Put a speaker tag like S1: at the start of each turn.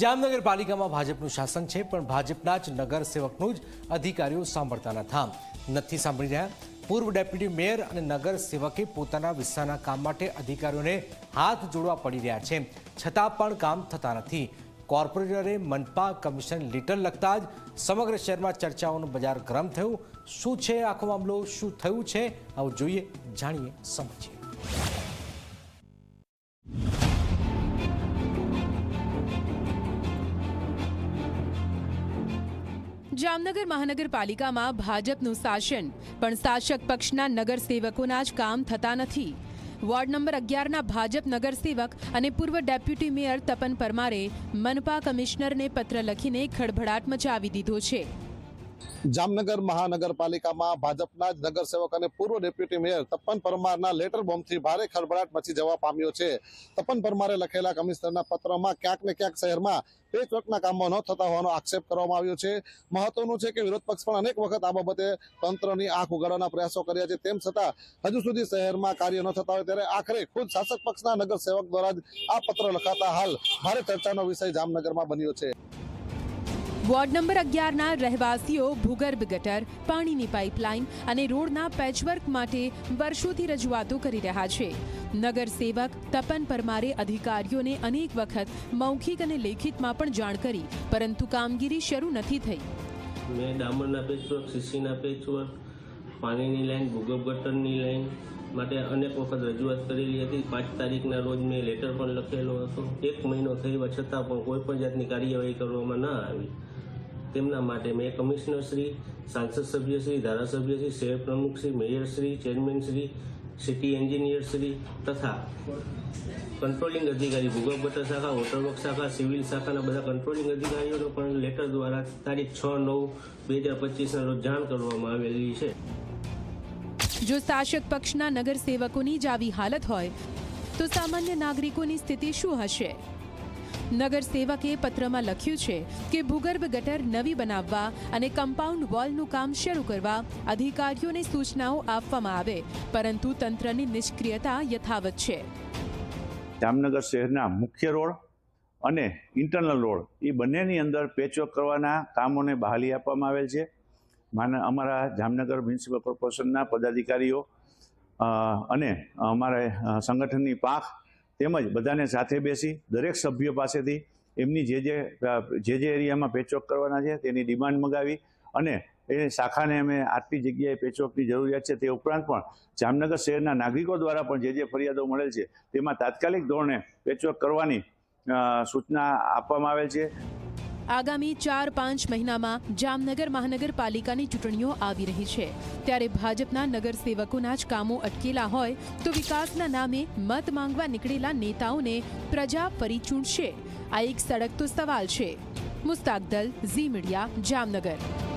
S1: જામનગર પાલિકામાં ભાજપનું શાસન છે, પણ ભાજપના જ નગર સેવકનું જ અધિકારીઓ સાંભળતા નથા નથી સાંભળી રહ્યા. પૂર્વ ડેપ્યુટી મેયર અને નગર સેવકે પોતાના વિસ્તારના કામ માટે અધિકારીઓને હાથ જોડવા પડી રહ્યા છે. છતાં પણ કામ થતા નથી. કોર્પોરેટરે મનપા કમિશન લીટર લખતા જ સમગ્ર શહેરમાં ચર્ચાઓનું બજાર ગરમ થયું. શું છે આખો મામલો? શું થયું છે? આવું જોઈએ, જાણીએ સમજીએ.
S2: જામનગર મહાનગરપાલિકામાં ભાજપનું શાસન, પણ શાસક પક્ષના નગરસેવકોના જ કામ થતા નથી. વોર્ડ નંબર અગિયારના ભાજપ નગરસેવક અને પૂર્વ ડેપ્યુટી મેયર તપન પરમારે મનપા કમિશનરને પત્ર લખીને ખળભળાટ મચાવી દીધો છે.
S3: જામનગર મહાનગરપાલિકામાં ભાજપના જ નગરસેવક અને પૂર્વ ડેપ્યુટી મેયર તપન પરમારના લેટર બોમ્બથી ભારે ખળભળાટ મચી જવા પામ્યો છે. તપન પરમારે લખેલા કમિશનરના પત્રમાં ક્યાંક ને ક્યાંક શહેરમાં પેચવર્કના કામો ન થતા હોવાનો આક્ષેપ કરવામાં આવ્યો છે. મહત્વનું છે કે વિરોધ પક્ષ પણ અનેક વખત આ બાબતે તંત્રની આંખ ઉગાડવાના પ્રયાસો કર્યા છે. તેમ છતાં હજુ સુધી શહેરમાં કાર્ય ન થતા હોય ત્યારે આખરે ખુદ શાસક પક્ષના નગરસેવક દ્વારા જ આ પત્ર લખાતા હાલ ભારે ચર્ચાનો વિષય જામનગરમાં બન્યો છે.
S2: વોર્ડ નંબર અગિયારના રહેવાસીઓ ભૂગર્ભ ગટર, પાણીની પાઇપલાઇન અને રોડના પેચવર્ક માટે વર્ષોથી રજૂઆતો કરી રહ્યા છે. નગરસેવક તપન પરમારે અધિકારીઓને અનેક વખત મૌખિક અને લેખિતમાં પણ જાણ કરી, પરંતુ કામગીરી શરૂ નથી થઈ.
S4: મેં ડામરના પેચવર્ક સીસીના પેચવર્ક પાણીની લાઇન, ભૂગર્ભ ગટરની લાઈન માટે અનેક વખત રજૂઆત કરેલી હતી. પાંચ તારીખના રોજ મેં લેટર પણ લખેલો હતો. એક મહિનો થયો, છતાં પણ કોઈ પણ જાતની કાર્યવાહી કરવામાં ન આવી. તેમના માટે મેં કમિશનરશ્રી સાંસદ સભ્યશ્રી ધારાસભ્યશ્રી શહેર પ્રમુખશ્રી મેયરશ્રી ચેરમેનશ્રી સિટી એન્જિનિયરશ્રી તથા કંટ્રોલિંગ અધિકારી, ભૂગર્ભ શાખા વોટરવર્ક શાખા સિવિલ શાખાના બધા કંટ્રોલિંગ અધિકારીઓનો પણ લેટર દ્વારા તારીખ છ નવ બે હજાર પચીસના રોજ જાણ કરવામાં આવેલી છે.
S2: જો શાસક પક્ષના નગરસેવકોની જ આવી હાલત હોય, તો સામાન્ય નાગરિકોની સ્થિતિ શું હશે? નગરસેવકે પત્રમાં લખ્યું છે કે ભૂગર્ભ ગટર નવી બનાવવા અને કમ્પાઉન્ડ વોલનું કામ શરૂ કરવા અધિકારીઓને સૂચનાઓ આપવામાં આવે, પરંતુ તંત્રની નિષ્ક્રિયતા યથાવત છે.
S5: જામનગર શહેરના મુખ્ય રોડ અને ઇન્ટરનલ રોડ એ બંનેની અંદર પેચવર્ક કરવાના કામોને બહાલી આપવામાં આવેલ છે. માના અમારા જામનગર મ્યુનિસિપલ કોર્પોરેશનના પદાધિકારીઓ અને અમારા સંગઠનની પાંખ તેમજ બધાને સાથે બેસી દરેક સભ્યો પાસેથી એમની જે જે જે જે એરિયામાં પેચવર્ક કરવાના છે તેની ડિમાન્ડ મગાવી અને એ શાખાને અમે આટલી જગ્યાએ પેચવર્કની જરૂરિયાત છે તે ઉપરાંત પણ જામનગર શહેરના નાગરિકો દ્વારા પણ જે જે ફરિયાદો મળેલ છે તેમાં તાત્કાલિક ધોરણે પેચવર્ક કરવાની સૂચના આપવામાં આવેલ છે.
S2: આગામી ચાર પાંચ મહિનામાં જામનગર મહાનગરપાલિકાની ચૂંટણીઓ આવી રહી છે. ત્યારે ભાજપના નગરસેવકોના જ કામો અટકેલા હોય તો વિકાસના નામે મત માંગવા નીકળેલા નેતાઓને પ્રજા ફરી ચૂંટશે. આ એક સળગતો સવાલ છે. Mustak Dal, Zee Media, Jamnagar.